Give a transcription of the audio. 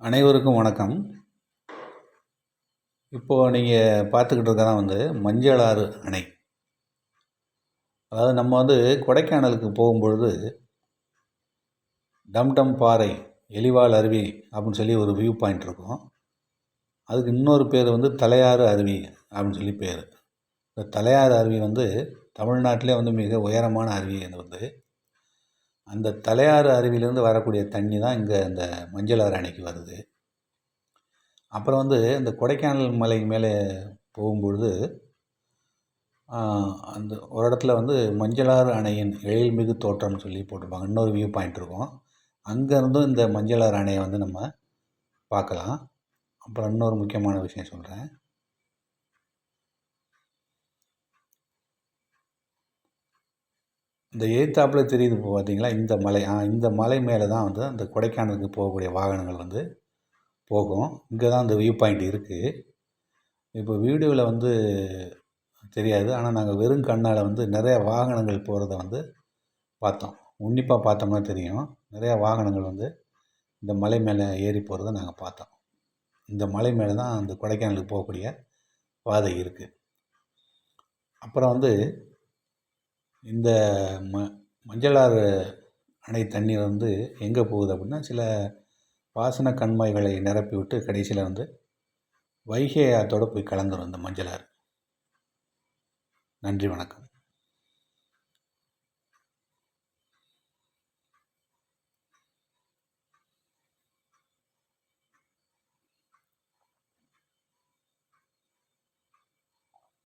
அனைவருக்கும் வணக்கம். இப்போது நீங்கள் பார்த்துக்கிட்டு இருக்கதான் வந்து மஞ்சளாறு அணை. அதாவது நம்ம வந்து கொடைக்கானலுக்கு போகும்பொழுது டம் டம் பாறை எலிவால் அருவி அப்படின்னு சொல்லி ஒரு வியூ பாயிண்ட் இருக்கும். அதுக்கு இன்னொரு பேர் வந்து தலையாறு அருவி அப்படின்னு சொல்லி பேர். இந்த தலையாறு அருவி வந்து தமிழ்நாட்டிலே வந்து மிக உயரமான அருவி அது வந்து. அந்த தலையாறு அருவியிலேருந்து வரக்கூடிய தண்ணி தான் இங்கே இந்த மஞ்சளாறு அணைக்கு வருது. அப்புறம் வந்து இந்த கொடைக்கானல் மலை மேலே போகும்பொழுது அந்த ஒரு இடத்துல வந்து மஞ்சளாறு அணையின் எழில்மிகு தோற்றம்னு சொல்லி போட்டிருப்பாங்க. இன்னொரு வியூ பாயிண்ட் இருக்கும். அங்கேருந்தும் இந்த மஞ்சளாறு அணையை வந்து நம்ம பார்க்கலாம். அப்புறம் இன்னொரு முக்கியமான விஷயம் சொல்கிறேன் இந்த எய்த்தாப்பில் தெரியுது இப்போ பார்த்தீங்களா? இந்த மலை இந்த மலை மேலே தான் வந்து அந்த கொடைக்கானலுக்கு போகக்கூடிய வாகனங்கள் வந்து போகும். இங்கே தான் அந்த வியூ பாயிண்ட் இருக்குது இப்போ வீடியோவில் வந்து தெரியாது. ஆனால் நாங்கள் வெறும் கண்ணால் வந்து நிறையா வாகனங்கள் போகிறத வந்து பார்த்தோம். உன்னிப்பாக பார்த்தோம்னா தெரியும். நிறையா வாகனங்கள் வந்து இந்த மலை மேலே ஏறி போகிறத நாங்கள் பார்த்தோம். இந்த மலை மேலே தான் அந்த கொடைக்கானலுக்கு போகக்கூடிய பாதை இருக்குது அப்புறம் வந்து இந்த ம மஞ்சளாறு அணை தண்ணீர் வந்து எங்கே போகுது அப்படின்னா சில பாசன கண்மாய்களை நிரப்பி விட்டு கடைசியில் வந்து வைகை ஆற்றோடு போய் கலந்துரும் இந்த மஞ்சளாறு. நன்றி வணக்கம்.